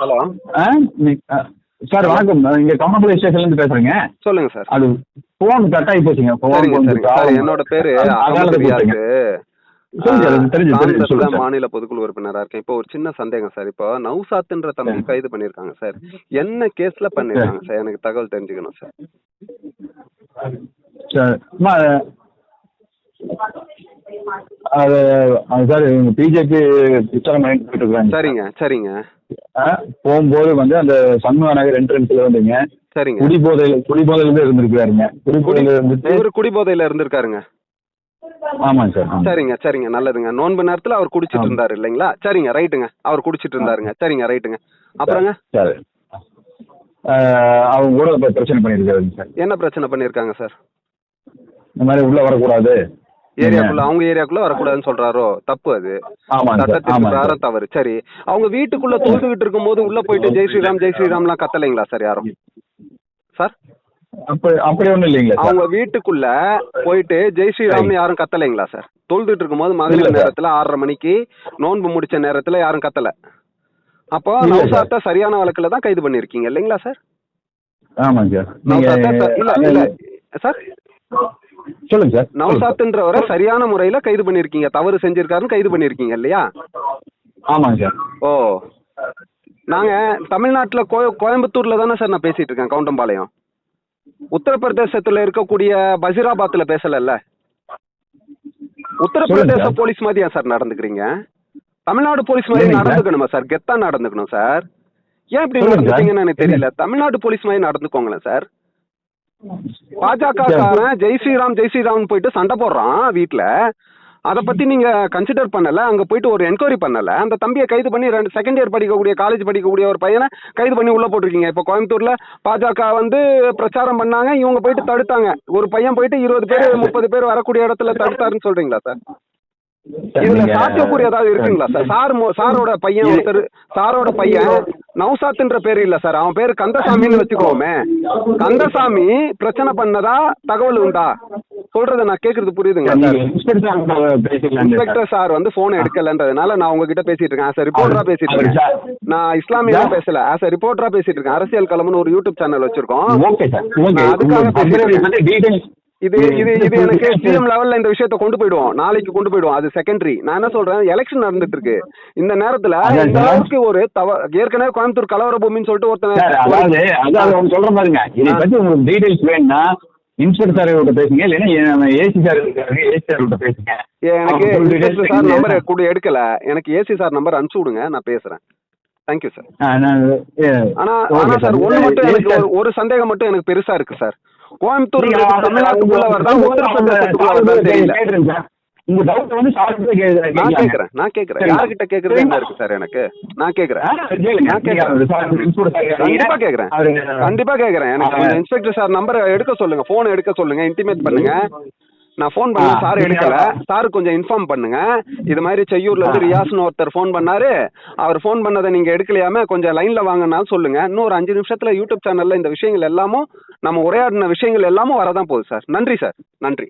Hello. Sir வணக்கம். இங்க கமலபுரி ஸ்டேஷன்லேருந்து பேசுறேங்க. சொல்லுங்க சார். அது ஃபோன் கட் ஆகி போச்சுங்க. என்னோட பேரு. மாநில பொதுக்குழு உறுப்பினரா இருக்கேன். இப்போ ஒரு சின்ன சந்தேகம் சார். இப்போ நௌசாத்ன்ற தம்பி. கைது பண்ணிருக்காங்க சார். என்ன கேஸ்ல பண்ணிருக்காங்க சார். எனக்கு தகவல் தெரிஞ்சுக்கணும் சார். அது சார் இவங்க பிஜேபி பிரச்சாரம் பண்ணிட்டு போயிட்டு இருக்காங்க. சரிங்க சரிங்க. போகும்போது வந்து அந்த சண்முக நகர் என்ட்ரன்ஸ்ல வந்துங்க. சரிங்க. குடிபோதையில குடிபோதையில இருந்திருக்காருங்க குடிபோதையில இருந்துட்டு இவரு குடிபோதையில இருந்திருக்காருங்க. ஆமாங்க சார். சரிங்க சரிங்க நல்லதுங்க. நோன்பு நேரத்துல அவர் குடிச்சிட்டு. இருந்தாரு இல்லைங்களா? சரிங்க ரைட்டுங்க. அவர் குடிச்சிட்டு இருந்தாருங்க. சரிங்க ரைட்டுங்க. அப்புறங்க? சரி. அவங்க கூட பிரச்சனை பண்ணியிருக்காருங்க சார். என்ன பிரச்சனை பண்ணிருக்காங்க சார்? இந்த மாதிரி உள்ள வரக்கூடாது. ஏரியாக்குள்ள அவங்க ஏரியாக்குள்ள வரக்கூடாதுன்னு சொல்றாரோ? தப்பு அது. சார். தவறு. சரி. அவங்க வீட்டுக்குள்ள தொழுதுகிட்டு இருக்கும்போது உள்ள போயிட்டு ஜெய் ஸ்ரீராம் ஜெய் ஸ்ரீராம்லாம் கத்தலைங்களா சார் யாரும்? சார்? அப்படி இல்லைங்களா அவங்க வீட்டுக்குள்ள போயிட்டு ஜெய் ஸ்ரீராம்னு யாரும் கத்தலைங்களா சார்? தொழுதுட்டு இருக்கும்போது மகளிர். நேரத்துல ஆறரை மணிக்கு நோன்பு முடிச்ச நேரத்துல யாரும் கத்தல. அப்போ. நௌசாத்த சரியான வழக்குல தான் கைது பண்ணிருக்கீங்க இல்லைங்களா சார்? ஆமாங்க சார். இல்ல இல்ல. சார்? சொல்லுங்க சார். நௌசாத்துன்றவரை சரியான முறையில கைது பண்ணிருக்கீங்க. தவறு செஞ்சிருக்காருன்னு கைது பண்ணிருக்கீங்க இல்லையா? ஆமாங்க சார். ஓ. நாங்க தமிழ்நாட்டுல கோ கோயம்புத்தூர்ல தானே சார் நான் பேசிட்டு இருக்கேன் கவுண்டம்பாளையம். உத்தரப்பிரதேசத்துல இருக்கக்கூடிய பசிராபாத்ல பேசலல்ல? உத்தரப்பிரதேச. போலீஸ் மாதிரி ஏன் சார் நடந்துக்கிறீங்க? தமிழ்நாடு போலீஸ் மாதிரி. நடந்துக்கணுமா சார்? கெத்தா நடந்துக்கணும் சார்? ஏன் இப்படி. நடந்துட்டீங்கன்னு எனக்கு தெரியல. தமிழ்நாடு போலீஸ் மாதிரி நடந்துக்கோங்களேன் சார். பாஜக காரன் ஜெய் ஸ்ரீராம் ஜெய் ஸ்ரீராம் போயிட்டு சண்டை போடுறான் வீட்ல. அத பத்தி நீங்க கன்சிடர் பண்ணல அங்க போயிட்டு ஒரு என்கொயரி பண்ணல. அந்த தம்பியை கைது பண்ணி ரெண்டு செகண்ட் இயர் படிக்கக்கூடிய காலேஜ் படிக்கக்கூடிய ஒரு பையனை கைது பண்ணி உள்ள போட்டிருக்கீங்க. இப்போ கோயம்புத்தூர்ல பாஜக வந்து பிரச்சாரம் பண்ணாங்க இவங்க போயிட்டு தடுத்தாங்க. ஒரு பையன் போயிட்டு இருபது பேர் முப்பது பேர் வரக்கூடிய இடத்துல தடுத்தாருன்னு சொல்றீங்களா சார்? இதுல சாத்தியக்கூறு ஏதாவது இருக்குங்களா சார்? சார் மோ- சாரோட பையன் ஒருத்தர் சாரோட பையன் நௌசாத்ன்ற பேர் இல்ல சார். அவன் பேரு கந்தசாமின்னு வச்சுக்கோமே. கந்தசாமி பிரச்சனை பண்ணதா தகவல் உண்டா? சொல்றத நான் கேக்குறது சார்? Inspector sir. வந்து போன் எடுக்கலன்றதுனால நான் உங்ககிட்ட பேசிட்டு இருக்கேன். ஆஸ் ரிப்போர்ட்டரா பேசிட்டு இருக்கேன். நான் இஸ்லாமியா. பேசல. ஆஸ் ரிப்போர்ட்டரா பேசிட்டு இருக்கேன். அரசியல் களம்னு ஒரு யூடியூப் சேனல் வச்சிருக்கோம். அதுக்காக இது இது இது எனக்கு சிஎம் லெவல்ல இந்த விஷயத்த கொண்டு போயிடுவோம். நாளைக்கு கொண்டு போயிடுவோம். அது செகண்டரி நான் என்ன சொல்றேன்? எலெக்ஷன் நடந்துட்டு இருக்கு இந்த நேரத்துல இந்த. அளவுக்கு ஒரு தவ ஏற்கனவே கோயம்புத்தூர் கலவர பூமின்னு சொல்லிட்டு ஒருத்தன் அதாவது அதாவது சொல்ற பாருங்க இதை. பத்தி உங்களுக்கு டீடைல்ஸ் வேணும்னா இன்ஸ்பெக்டர் சார் கிட்ட பேசுங்க. இல்லைன்னா ஏசி சார் இருக்காரு. ஏசி சார் கிட்ட பேசுங்க. எனக்கு சார் நம்பர் கூட எடுக்கல. எனக்கு ஏசி சார் நம்பர் அனுப்பிச்சு விடுங்க. நான் பேசுறேன். தேங்க்யூ சார் ஆனா ஆனா சார். ஒண்ணு மட்டும் எனக்கு ஒரு சந்தேகம் மட்டும் எனக்கு பெருசா இருக்கு சார். கோயம்புத்தூர் தமிழ்நாட்டுக்குள்ள வருதா உத்தரப்பிரதேசத்துக்குள்ள தெரியல. உங்க டவுட் வந்து கேக்குறேன் நான். கேக்குறேன் நான் கேக்குறேன்? யாருகிட்ட கேக்குறது என்ன இருக்கு சார் எனக்கு? நான் கேக்குறேன். நான் கேக்குறேன். கண்டிப்பா கேக்குறேன். கண்டிப்பா கேக்குறேன். எனக்கு இன்ஸ்பெக்டர் சார் நம்பர் எடுக்க சொல்லுங்க. போன் எடுக்க சொல்லுங்க. இன்டிமேட் பண்ணுங்க. நான் ஃபோன் பண்ண சார் எடுக்கல. சார் கொஞ்சம் இன்ஃபார்ம் பண்ணுங்க. இது மாதிரி செய்யூர்ல இருந்து. ரியாஸ்னு ஒருத்தர் ஃபோன் பண்ணாரு. அவர் ஃபோன் பண்ணதை நீங்க எடுக்கலையாம கொஞ்சம் லைன்ல வாங்கினாலும் சொல்லுங்க. இன்னும் ஒரு அஞ்சு நிமிஷத்துல யூடியூப் சேனல்ல இந்த விஷயங்கள் எல்லாமும் நம்ம உரையாடின விஷயங்கள் எல்லாமும் வரதான் போகுது சார். நன்றி சார். நன்றி.